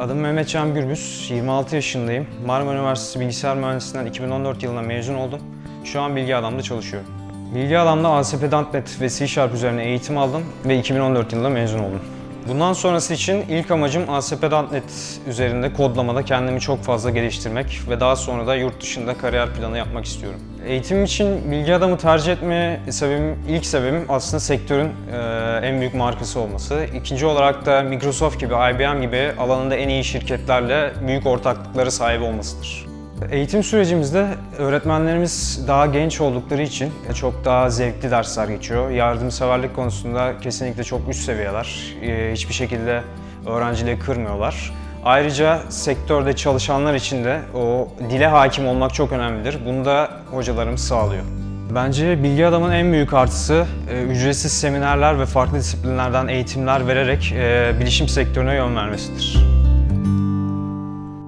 Adım Mehmet Can Gürbüz, 26 yaşındayım. Marmara Üniversitesi Bilgisayar Mühendisliğinden 2014 yılında mezun oldum. Şu an Bilgi Adam'da çalışıyorum. Bilgi Adam'da ASP.NET ve C Sharp üzerine eğitim aldım ve 2014 yılında mezun oldum. Bundan sonrası için ilk amacım ASP.NET üzerinde kodlamada kendimi çok fazla geliştirmek ve daha sonra da yurt dışında kariyer planı yapmak istiyorum. Eğitim için Bilgi Adam'ı tercih etme sebebim, ilk sebebim aslında sektörün e, en büyük markası olması. İkinci olarak da Microsoft gibi, IBM gibi alanında en iyi şirketlerle büyük ortaklıkları sahip olmasıdır. Eğitim sürecimizde öğretmenlerimiz daha genç oldukları için çok daha zevkli dersler geçiyor. Yardımseverlik konusunda kesinlikle çok üst seviyeler. Ee, Hiçbir şekilde öğrenciliği kırmıyorlar. Ayrıca sektörde çalışanlar için de o dile hakim olmak çok önemlidir. Bunu da hocalarımız sağlıyor. Bence Bilgi Adam'ın en büyük artısı e, ücretsiz seminerler ve farklı disiplinlerden eğitimler vererek e, bilişim sektörüne yön vermesidir.